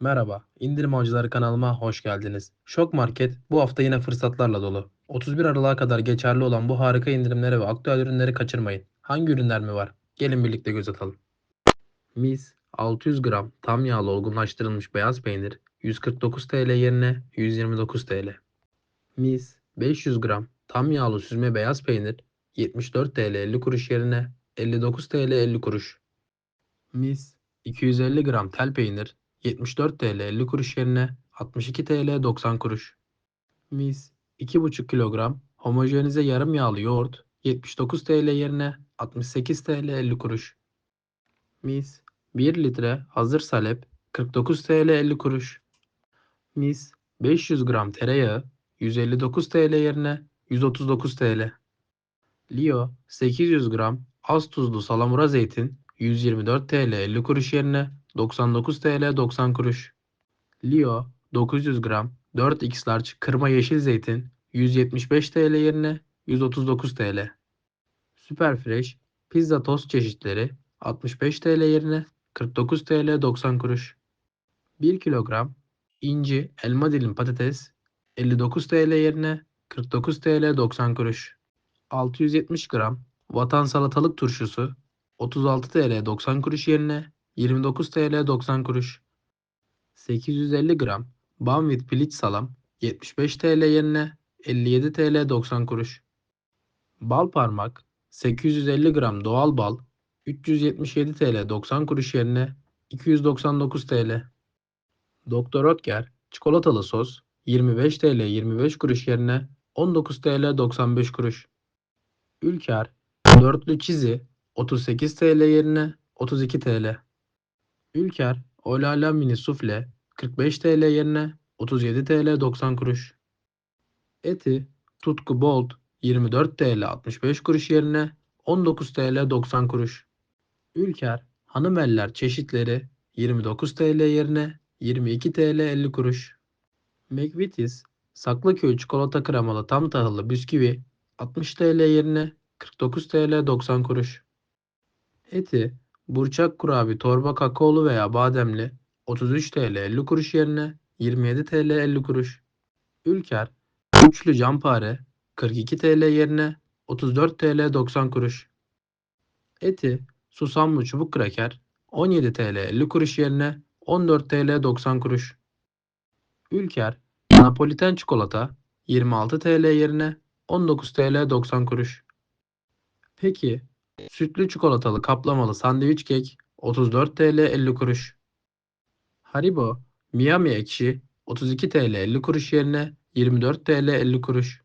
Merhaba, İndirim Avcıları kanalıma hoş geldiniz. Şok Market bu hafta yine fırsatlarla dolu. 31 Aralık'a kadar geçerli olan bu harika indirimleri ve aktüel ürünleri kaçırmayın. Hangi ürünler mi var? Gelin birlikte göz atalım. Mis 600 gram tam yağlı olgunlaştırılmış beyaz peynir 149 TL yerine 129 TL. Mis 500 gram tam yağlı süzme beyaz peynir 74 TL 50 kuruş yerine 59 TL 50 kuruş. Mis 250 gram tel peynir 74 TL 50 kuruş yerine 62 TL 90 kuruş. Mis 2,5 kilogram homojenize yarım yağlı yoğurt 79 TL yerine 68 TL 50 kuruş. Mis 1 litre hazır salep 49 TL 50 kuruş. Mis 500 gram tereyağı 159 TL yerine 139 TL. Lio 800 gram az tuzlu salamura zeytin 124 TL 50 kuruş yerine 99 TL 90 kuruş. Lio 900 gram 4x large kırma yeşil zeytin 175 TL yerine 139 TL. Superfresh pizza tost çeşitleri 65 TL yerine 49 TL 90 kuruş. 1 kilogram inci elma dilim patates 59 TL yerine 49 TL 90 kuruş. 670 gram vatan salatalık turşusu 36 TL 90 kuruş yerine 29 TL 90 kuruş. 850 gram Banvit piliç salam 75 TL yerine 57 TL 90 kuruş. Bal parmak 850 gram doğal bal 377 TL 90 kuruş yerine 299 TL. Doktor Oetker çikolatalı sos 25 TL 25 kuruş yerine 19 TL 95 kuruş. Ülker dörtlü çizi 38 TL yerine 32 TL. Ülker Olala mini sufle 45 TL yerine 37 TL 90 kuruş. Eti Tutku Bold 24 TL 65 kuruş yerine 19 TL 90 kuruş. Ülker hanım eller çeşitleri 29 TL yerine 22 TL 50 kuruş. McVitie's Saklıköy çikolata kremalı tam tahıllı bisküvi 60 TL yerine 49 TL 90 kuruş. Eti burçak kurabi torba kakaolu veya bademli 33 TL 50 kuruş yerine 27 TL 50 kuruş. Ülker üçlü campare 42 TL yerine 34 TL 90 kuruş. Eti susamlı çubuk kraker 17 TL 50 kuruş yerine 14 TL 90 kuruş. Ülker Napoliten çikolata 26 TL yerine 19 TL 90 kuruş. Peki sütlü çikolatalı kaplamalı sandviç kek 34 TL 50 kuruş. Haribo Miami ekşi 32 TL 50 kuruş yerine 24 TL 50 kuruş.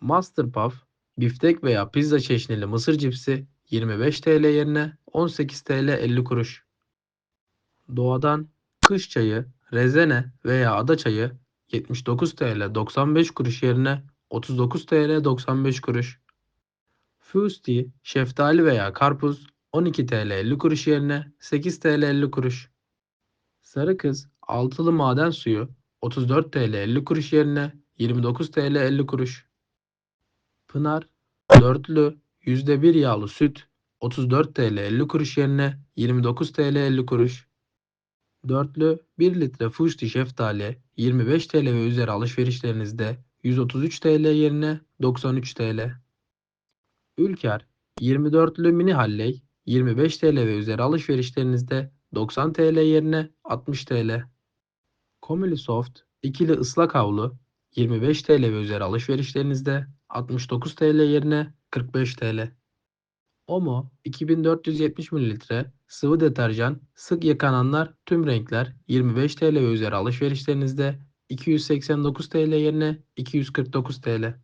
Master Puff biftek veya pizza çeşnili mısır cipsi 25 TL yerine 18 TL 50 kuruş. Doğadan kış çayı, rezene veya ada çayı 79 TL 95 kuruş yerine 39 TL 95 kuruş. Fusti, şeftali veya karpuz 12 TL 50 kuruş yerine 8 TL 50 kuruş. Sarı kız altılı maden suyu 34 TL 50 kuruş yerine 29 TL 50 kuruş. Pınar dörtlü %1 yağlı süt 34 TL 50 kuruş yerine 29 TL 50 kuruş. Dörtlü 1 litre Fusti şeftali 25 TL ve üzeri alışverişlerinizde 133 TL yerine 93 TL. Ülker 24'lü mini halley 25 TL ve üzeri alışverişlerinizde 90 TL yerine 60 TL. Comily Soft ikili ıslak havlu 25 TL ve üzeri alışverişlerinizde 69 TL yerine 45 TL. Omo 2470 ml sıvı deterjan sık yıkananlar tüm renkler 25 TL ve üzeri alışverişlerinizde 289 TL yerine 249 TL.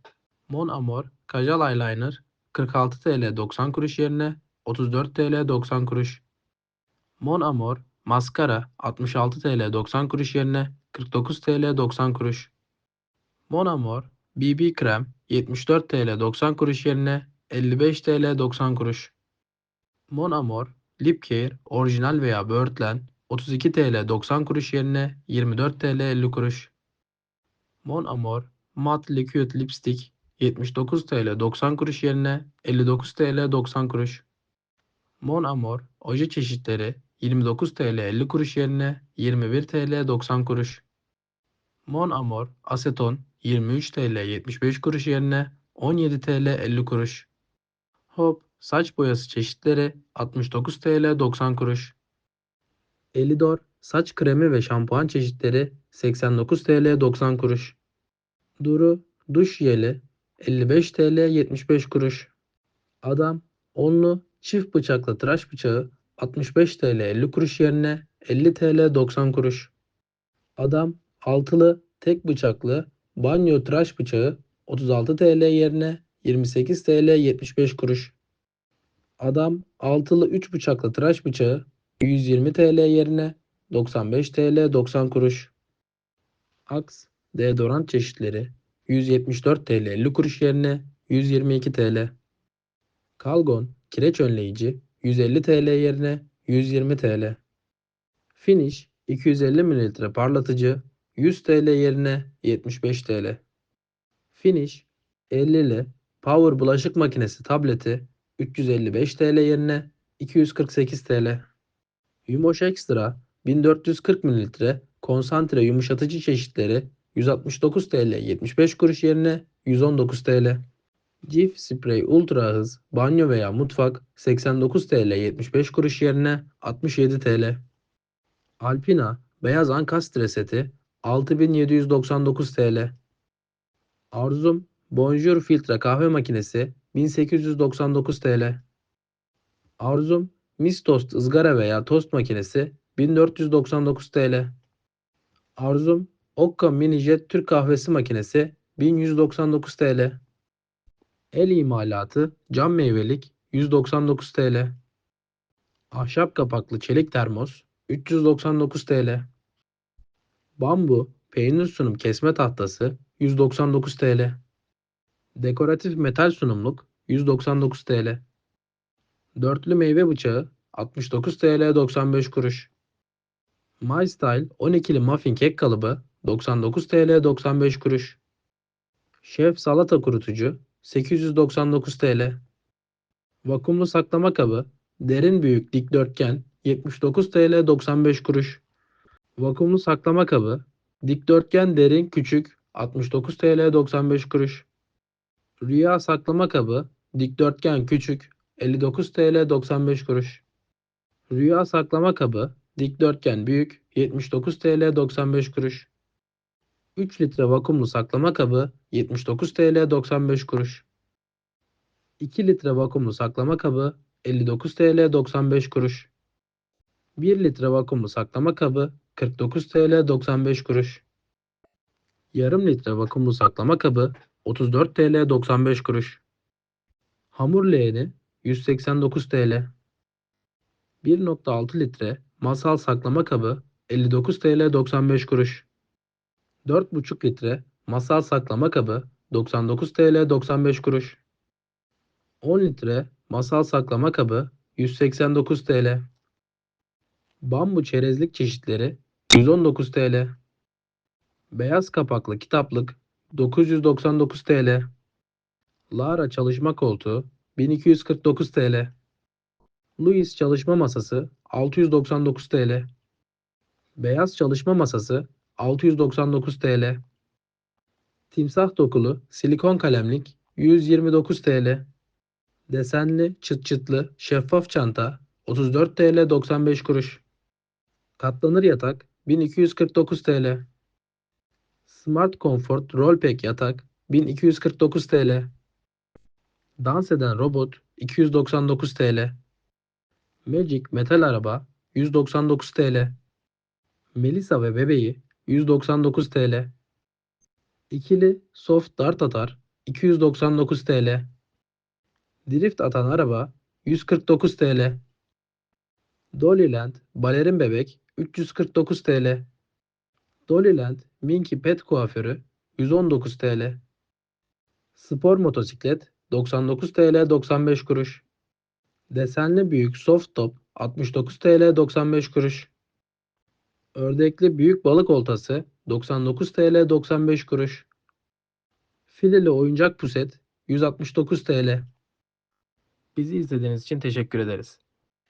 Mon Amour Kajal Eyeliner 46 TL 90 kuruş yerine 34 TL 90 kuruş. Mon Amour maskara 66 TL 90 kuruş yerine 49 TL 90 kuruş. Mon Amour BB krem 74 TL 90 kuruş yerine 55 TL 90 kuruş. Mon Amour Lip Care orijinal veya böğürtlen 32 TL 90 kuruş yerine 24 TL 50 kuruş. Mon Amour Matte Liquid Lipstick 79 TL 90 kuruş yerine 59 TL 90 kuruş. Mon Amour oje çeşitleri 29 TL 50 kuruş yerine 21 TL 90 kuruş. Mon Amor aseton 23 TL 75 kuruş yerine 17 TL 50 kuruş. Hop saç boyası çeşitleri 69 TL 90 kuruş. Elidor saç kremi ve şampuan çeşitleri 89 TL 90 kuruş. Duru duş jeli 55 TL 75 kuruş. Adam onlu çift bıçaklı tıraş bıçağı 65 TL 50 kuruş yerine 50 TL 90 kuruş. Adam altılı tek bıçaklı banyo tıraş bıçağı 36 TL yerine 28 TL 75 kuruş. Adam altılı 3 bıçaklı tıraş bıçağı 120 TL yerine 95 TL 90 kuruş. Axe deodorant çeşitleri 174 TL 50 kuruş yerine 122 TL. Kalgon kireç önleyici 150 TL yerine 120 TL. Finish 250 ml parlatıcı 100 TL yerine 75 TL. Finish 50'li Power bulaşık makinesi tableti 355 TL yerine 248 TL. Yumoş Extra 1440 ml konsantre yumuşatıcı çeşitleri 169 TL 75 kuruş yerine 119 TL. Cif Spray Ultra Hız banyo veya mutfak 89 TL 75 kuruş yerine 67 TL. Alpina beyaz ankastre seti 6799 TL. Arzum Bonjour filtre kahve makinesi 1899 TL. Arzum Mis Toast ızgara veya tost makinesi 1499 TL. Arzum Okka Mini Jet Türk kahvesi makinesi 1199 TL. El imalatı cam meyvelik 199 TL. Ahşap kapaklı çelik termos 399 TL. Bambu peynir sunum kesme tahtası 199 TL. Dekoratif metal sunumluk 199 TL. Dörtlü meyve bıçağı 69 TL 95 kuruş. My Style 12'li muffin kek kalıbı 99 TL 95 kuruş. Şef salata kurutucu 899 TL. Vakumlu saklama kabı derin büyük dikdörtgen 79 TL 95 kuruş. Vakumlu saklama kabı dikdörtgen derin küçük 69 TL 95 kuruş. Rüya saklama kabı dikdörtgen küçük 59 TL 95 kuruş. Rüya saklama kabı dikdörtgen büyük 79 TL 95 kuruş. 3 litre vakumlu saklama kabı 79 TL 95 kuruş. 2 litre vakumlu saklama kabı 59 TL 95 kuruş. 1 litre vakumlu saklama kabı 49 TL 95 kuruş. Yarım litre vakumlu saklama kabı 34 TL 95 kuruş. Hamur leğeni 189 TL. 1.6 litre masal saklama kabı 59 TL 95 kuruş. 4.5 litre masal saklama kabı 99 TL 95 kuruş. 10 litre masal saklama kabı 189 TL. Bambu çerezlik çeşitleri 119 TL. Beyaz kapaklı kitaplık 999 TL. Lara çalışma koltuğu 1249 TL. Louis çalışma masası 699 TL. Beyaz çalışma masası 699 TL. Timsah dokulu silikon kalemlik 129 TL. Desenli çıt çıtlı şeffaf çanta 34 TL 95 kuruş. Katlanır yatak 1249 TL. Smart Comfort Rollpack yatak 1249 TL. Dans eden robot 299 TL. Magic metal araba 199 TL. Melisa ve bebeği 199 TL. İkili soft dart atar 299 TL. Drift atan araba 149 TL. Dollyland balerin bebek 349 TL. Dollyland Minky Pet kuaförü 119 TL. Spor motosiklet 99 TL 95 kuruş. Desenli büyük soft top 69 TL 95 kuruş. Ördekli büyük balık oltası 99 TL 95 kuruş. Fileli oyuncak puset 169 TL. Bizi izlediğiniz için teşekkür ederiz.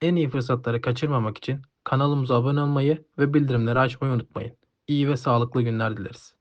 En iyi fırsatları kaçırmamak için Kanalımıza abone olmayı ve bildirimleri açmayı unutmayın. İyi ve sağlıklı günler dileriz.